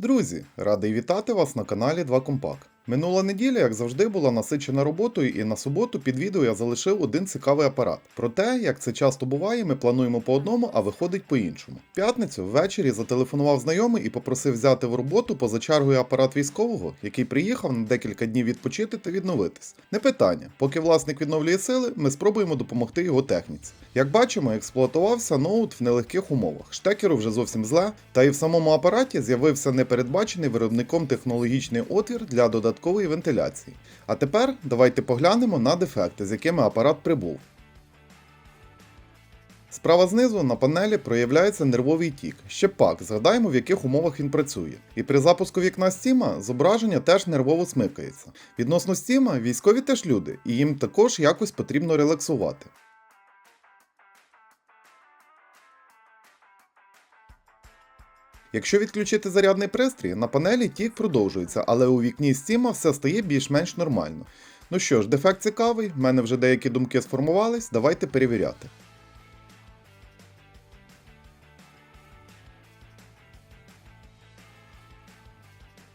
Друзі, радий вітати вас на каналі 2 Компак. Минула неділя, як завжди, була насичена роботою, і на суботу під відео я залишив один цікавий апарат. Про те, як це часто буває, ми плануємо по одному, а виходить по іншому. В п'ятницю ввечері зателефонував знайомий і попросив взяти в роботу поза чергою апарат військового, який приїхав на декілька днів відпочити та відновитись. Не питання, поки власник відновлює сили, ми спробуємо допомогти його техніці. Як бачимо, експлуатувався ноут в нелегких умовах. Штекеру вже зовсім зле, та і в самому апараті з'явився непередбачений виробником технологічний отвір для додаткової вентиляції. А тепер давайте поглянемо на дефекти, з якими апарат прибув. Справа знизу на панелі проявляється нервовий тік. Ще пак, згадаємо, в яких умовах він працює. І при запуску вікна Steam зображення теж нервово смикається. Відносно Steam, військові теж люди, і їм також якось потрібно релаксувати. Якщо відключити зарядний пристрій, на панелі тік продовжується, але у вікні Steam все стає більш-менш нормально. Ну що ж, дефект цікавий, в мене вже деякі думки сформувались, давайте перевіряти.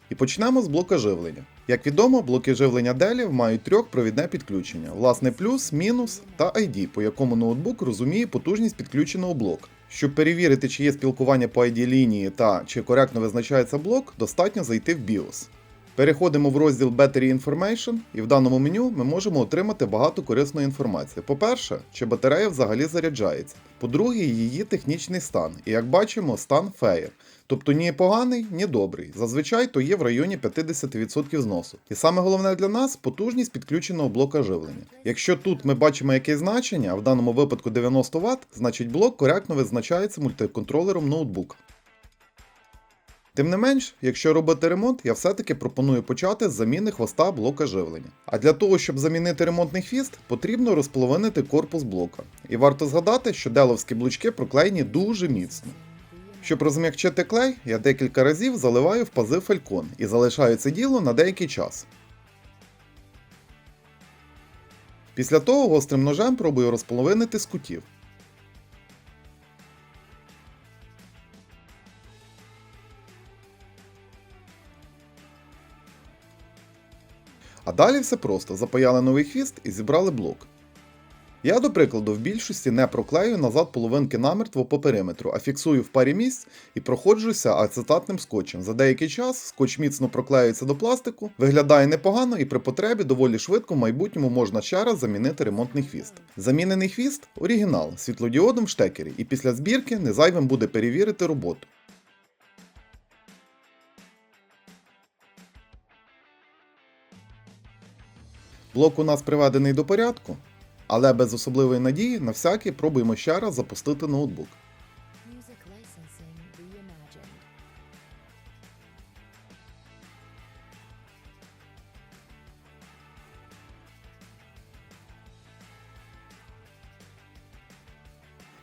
І почнемо з блока живлення. Як відомо, блоки живлення Dell мають трьохпровідне підключення: власне плюс, мінус та ID, по якому ноутбук розуміє потужність підключеного блока. Щоб перевірити, чи є спілкування по ID лінії та чи коректно визначається блок, достатньо зайти в BIOS. Переходимо в розділ Battery Information, і в даному меню ми можемо отримати багато корисної інформації. По-перше, чи батарея взагалі заряджається. По-друге, її технічний стан. І як бачимо, стан Fair. Тобто ні поганий, ні добрий. Зазвичай то є в районі 50% зносу. І саме головне для нас потужність підключеного блока живлення. Якщо тут ми бачимо якесь значення, а в даному випадку 90 Вт, значить блок коректно визначається мультиконтролером ноутбука. Тим не менш, якщо робити ремонт, я все-таки пропоную почати з заміни хвоста блока живлення. А для того, щоб замінити ремонтний хвіст, потрібно розполовинити корпус блока. І варто згадати, що деловські блучки проклеєні дуже міцно. Щоб розм'якчити клей, я декілька разів заливаю в пази фалькон і залишаю це діло на деякий час. Після того гострим ножем пробую розполовинити з кутів. А далі все просто: запаяли новий хвіст і зібрали блок. Я, до прикладу, в більшості не проклею назад половинки намертво по периметру, а фіксую в парі місць і проходжуся ацетатним скотчем. За деякий час скотч міцно проклеюється до пластику, виглядає непогано і при потребі доволі швидко в майбутньому можна ще раз замінити ремонтний хвіст. Замінений хвіст оригінал світлодіодом в штекері, і після збірки не зайвим буде перевірити роботу. Блок у нас приведений до порядку, але без особливої надії на всякий пробуємо ще раз запустити ноутбук.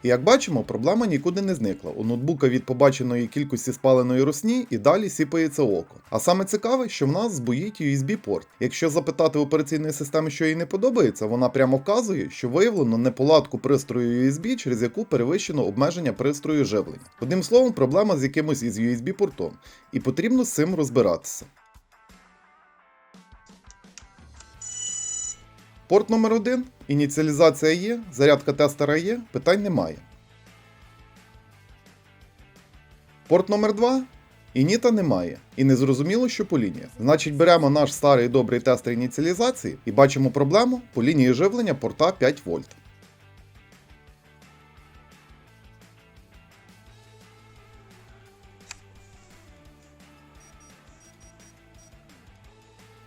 І як бачимо, проблема нікуди не зникла. У ноутбука від побаченої кількості спаленої русні і далі сіпається око. А саме цікаве, що в нас збоїть USB-порт. Якщо запитати операційної системи, що їй не подобається, вона прямо вказує, що виявлено неполадку пристрою USB, через яку перевищено обмеження пристрою живлення. Одним словом, проблема з якимось із USB-портом, і потрібно з цим розбиратися. Порт номер 1 ініціалізація є, зарядка тестера є, питань немає. Порт номер 2 ініта немає. І не зрозуміло, що по лінії. Значить, беремо наш старий добрий тестер ініціалізації і бачимо проблему по лінії живлення порта 5 вольт.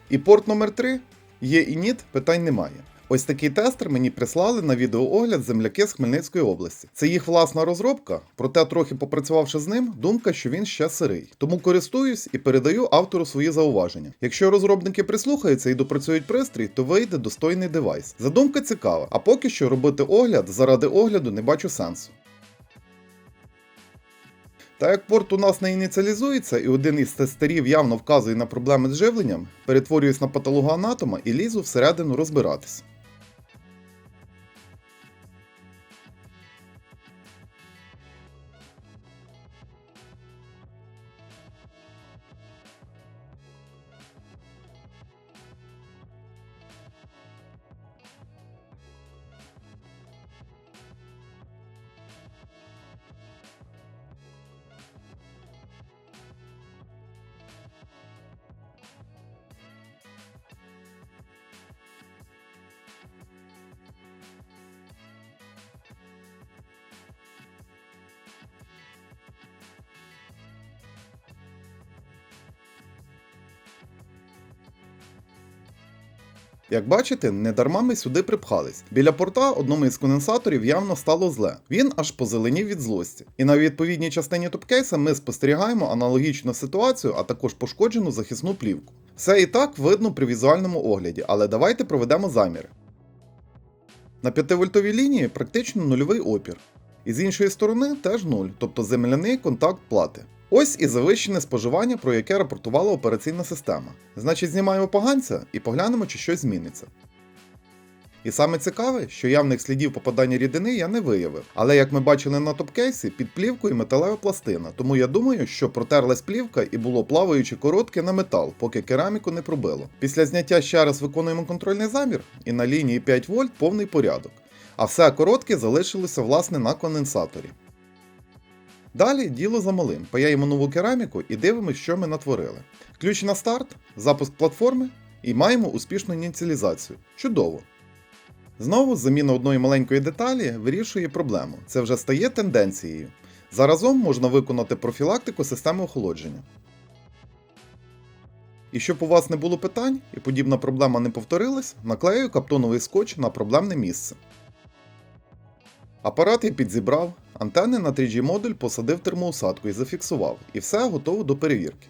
І порт номер 3 є ініт, питань немає. Ось такий тестер мені прислали на відеоогляд земляки з Хмельницької області. Це їх власна розробка, проте трохи попрацювавши з ним, думка, що він ще сирий. Тому користуюсь і передаю автору свої зауваження. Якщо розробники прислухаються і допрацюють пристрій, то вийде достойний девайс. Задумка цікава, а поки що робити огляд заради огляду не бачу сенсу. Та як порт у нас не ініціалізується, і один із тестерів явно вказує на проблеми з живленням, перетворююсь на патологоанатома і лізу всередину розбиратись. Як бачите, не дарма ми сюди припхались. Біля порта одному із конденсаторів явно стало зле. Він аж позеленів від злості. І на відповідній частині топкейса ми спостерігаємо аналогічну ситуацію, а також пошкоджену захисну плівку. Все і так видно при візуальному огляді, але давайте проведемо заміри. На 5-вольтовій лінії практично нульовий опір. І з іншої сторони теж нуль, тобто земляний контакт плати. Ось і завищене споживання, про яке рапортувала операційна система. Значить, знімаємо поганця і поглянемо, чи щось зміниться. І саме цікаве, що явних слідів попадання рідини я не виявив. Але як ми бачили на топкейсі, під плівкою металева пластина, тому я думаю, що протерлась плівка і було плаваючи коротке на метал, поки кераміку не пробило. Після зняття ще раз виконуємо контрольний замір, і на лінії 5 вольт повний порядок. А все коротке залишилося власне на конденсаторі. Далі діло за малим. Паяємо нову кераміку і дивимося, що ми натворили. Ключ на старт, запуск платформи і маємо успішну ініціалізацію. Чудово! Знову заміна одної маленької деталі вирішує проблему. Це вже стає тенденцією. Заразом можна виконати профілактику системи охолодження. І щоб у вас не було питань і подібна проблема не повторилась, наклею каптоновий скотч на проблемне місце. Апарат я підзібрав, антени на 3G модуль посадив термоусадку і зафіксував, і все готово до перевірки.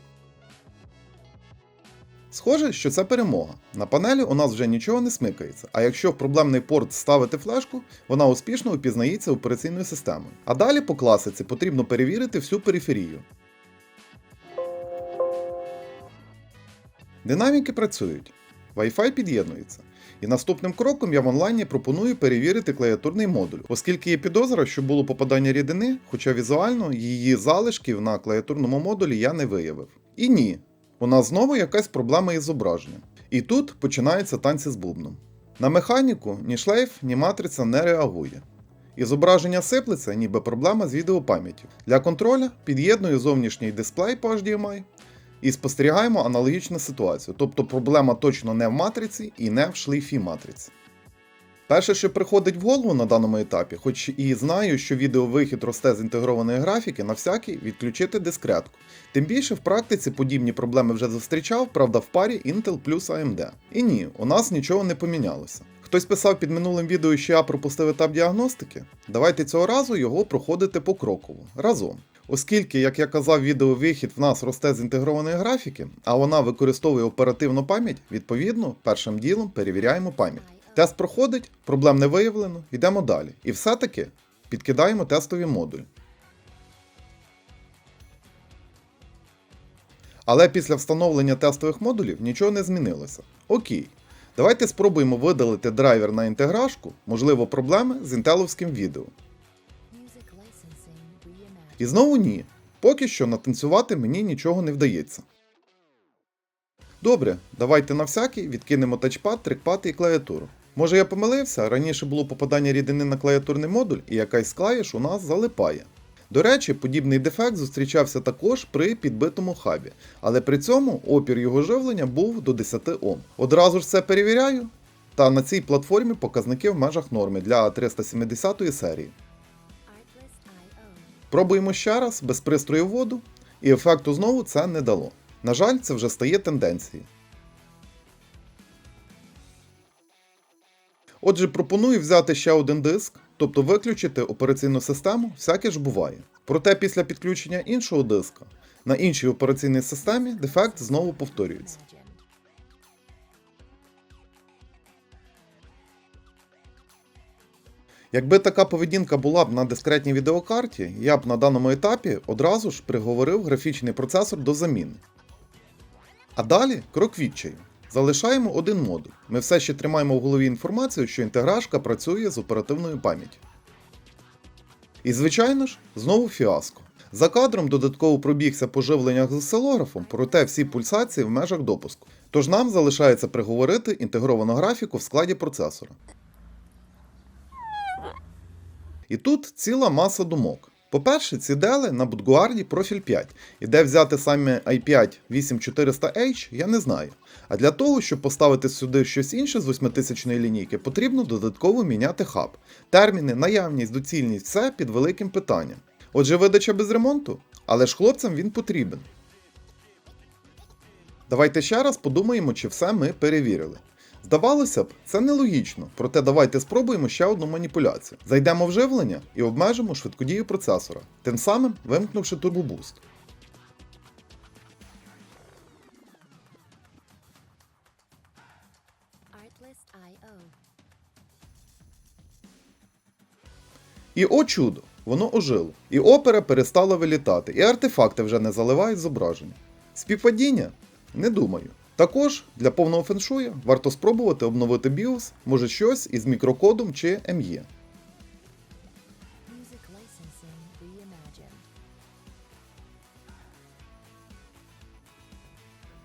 Схоже, що це перемога. На панелі у нас вже нічого не смикається, а якщо в проблемний порт ставити флешку, вона успішно впізнається операційною системою. А далі по класиці потрібно перевірити всю периферію. Динаміки працюють, Wi-Fi під'єднується. І наступним кроком я в онлайні пропоную перевірити клавіатурний модуль, оскільки є підозра, що було попадання рідини, хоча візуально її залишків на клавіатурному модулі я не виявив. І ні, у нас знову якась проблема із зображенням. І тут починаються танці з бубном. На механіку ні шлейф, ні матриця не реагує. І зображення сиплеться, ніби проблема з відеопам'яттю. Для контроля під'єдную зовнішній дисплей по HDMI і спостерігаємо аналогічну ситуацію. Тобто проблема точно не в матриці і не в шлейфі матриці. Перше, що приходить в голову на даному етапі, хоч і знаю, що відеовихід росте з інтегрованої графіки, на всякий відключити дискретку. Тим більше в практиці подібні проблеми вже зустрічав, правда, в парі Intel плюс AMD. І ні, у нас нічого не помінялося. Хтось писав під минулим відео, що я пропустив етап діагностики. Давайте цього разу його проходити покроково разом. Оскільки, як я казав, відеовихід в нас росте з інтегрованої графіки, а вона використовує оперативну пам'ять, відповідно, першим ділом перевіряємо пам'ять. Тест проходить, проблем не виявлено, йдемо далі. І все-таки підкидаємо тестові модулі. Але після встановлення тестових модулів нічого не змінилося. Окей. Давайте спробуємо видалити драйвер на інтеграшку, можливо, проблеми з інтеловським відео. І знову ні. Поки що натанцювати мені нічого не вдається. Добре, давайте на всякий відкинемо тачпад, трекпад і клавіатуру. Може я помилився, раніше було попадання рідини на клавіатурний модуль і якась з клавіш у нас залипає. До речі, подібний дефект зустрічався також при підбитому хабі, але при цьому опір його живлення був до 10 Ом. Одразу ж це перевіряю, та на цій платформі показники в межах норми для 370 серії. Пробуємо ще раз, без пристрою воду, і ефекту знову це не дало. На жаль, це вже стає тенденцією. Отже, пропоную взяти ще один диск, тобто виключити операційну систему, всяке ж буває. Проте після підключення іншого диска на іншій операційній системі дефект знову повторюється. Якби така поведінка була б на дискретній відеокарті, я б на даному етапі одразу ж приговорив графічний процесор до заміни. А далі крок відчаю. Залишаємо один модуль. Ми все ще тримаємо в голові інформацію, що інтеграшка працює з оперативною пам'яттю. І звичайно ж, знову фіаско. За кадром додатково пробігся по живленнях з осцилографом, проте всі пульсації в межах допуску. Тож нам залишається приговорити інтегровану графіку в складі процесора. І тут ціла маса думок. По-перше, ці дели на Будгуарді профіль 5, і де взяти саме i5 8400H, я не знаю. А для того, щоб поставити сюди щось інше з 8000 лінійки, потрібно додатково міняти хаб. Терміни, наявність, доцільність все під великим питанням. Отже, видача без ремонту, але ж хлопцям він потрібен. Давайте ще раз подумаємо, чи все ми перевірили. Здавалося б, це нелогічно, проте давайте спробуємо ще одну маніпуляцію. Зайдемо в живлення і обмежимо швидкодію процесора, тим самим вимкнувши турбобуст. І о чудо! Воно ожило. І опера перестала вилітати, і артефакти вже не заливають зображення. Співпадіння? Не думаю. Також для повного феншуя варто спробувати обновити BIOS, може щось із мікрокодом чи. ME.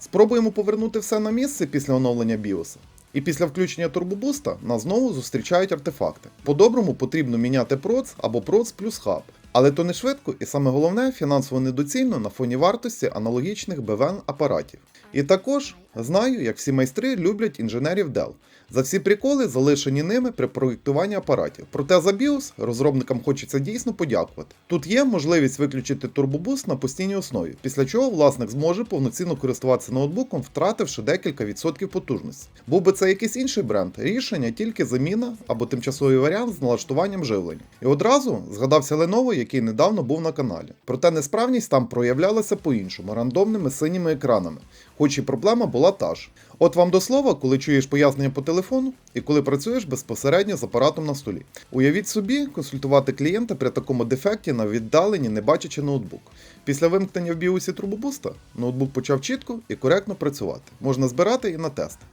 Спробуємо повернути все на місце після оновлення BIOS. І після включення турбобуста нас знову зустрічають артефакти. По-доброму потрібно міняти проц або проц плюс хаб. Але то не швидко і саме головне фінансово недоцільно на фоні вартості аналогічних БВН апаратів. І також знаю, як всі майстри люблять інженерів Dell. За всі приколи залишені ними при проєктуванні апаратів. Проте за BIOS розробникам хочеться дійсно подякувати. Тут є можливість виключити турбобуст на постійній основі, після чого власник зможе повноцінно користуватися ноутбуком, втративши декілька відсотків потужності. Був би це якийсь інший бренд, рішення тільки заміна або тимчасовий варіант з налаштуванням живлення. І одразу згадався Lenovo, який недавно був на каналі. Проте несправність там проявлялася по-іншому, рандомними синіми екранами, хоч і проблема була та ж. От вам до слова, коли чуєш пояснення по телефону і коли працюєш безпосередньо з апаратом на столі. Уявіть собі, консультувати клієнта при такому дефекті на віддаленні, не бачачи ноутбук. Після вимкнення в біосі трубобуста ноутбук почав чітко і коректно працювати. Можна збирати і на тести.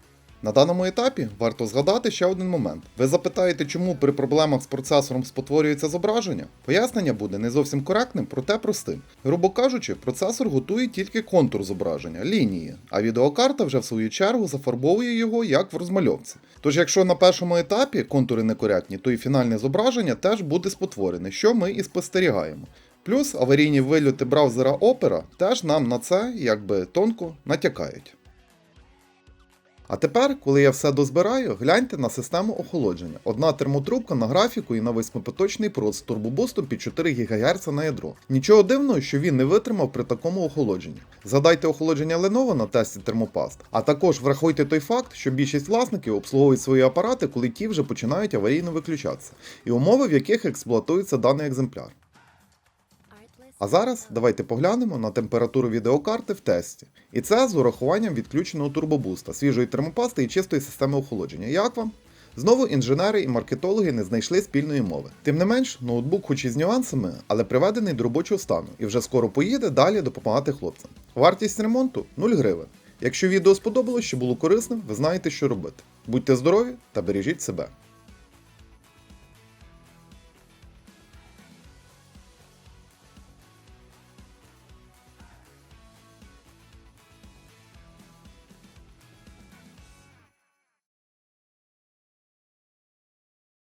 На даному етапі варто згадати ще один момент. Ви запитаєте, чому при проблемах з процесором спотворюється зображення? Пояснення буде не зовсім коректним, проте простим. Грубо кажучи, процесор готує тільки контур зображення, лінії, а відеокарта вже в свою чергу зафарбовує його як в розмальовці. Тож, якщо на першому етапі контури некоректні, то і фінальне зображення теж буде спотворене, що ми і спостерігаємо. Плюс аварійні вильоти браузера Opera теж нам на це якби тонко натякають. А тепер, коли я все дозбираю, гляньте на систему охолодження. Одна термотрубка на графіку і на восьмипоточний проц з турбобустом під 4 ГГц на ядро. Нічого дивного, що він не витримав при такому охолодженні. Згадайте охолодження Lenovo на тесті термопаст, а також врахуйте той факт, що більшість власників обслуговують свої апарати, коли ті вже починають аварійно виключатися, і умови, в яких експлуатується даний екземпляр. А зараз давайте поглянемо на температуру відеокарти в тесті. І це з урахуванням відключеного турбобуста, свіжої термопасти і чистої системи охолодження. Як вам? Знову інженери і маркетологи не знайшли спільної мови. Тим не менш, ноутбук, хоч і з нюансами, але приведений до робочого стану і вже скоро поїде далі допомагати хлопцям. Вартість ремонту 0 гривень. Якщо відео сподобалось, що було корисним, ви знаєте, що робити. Будьте здорові та бережіть себе.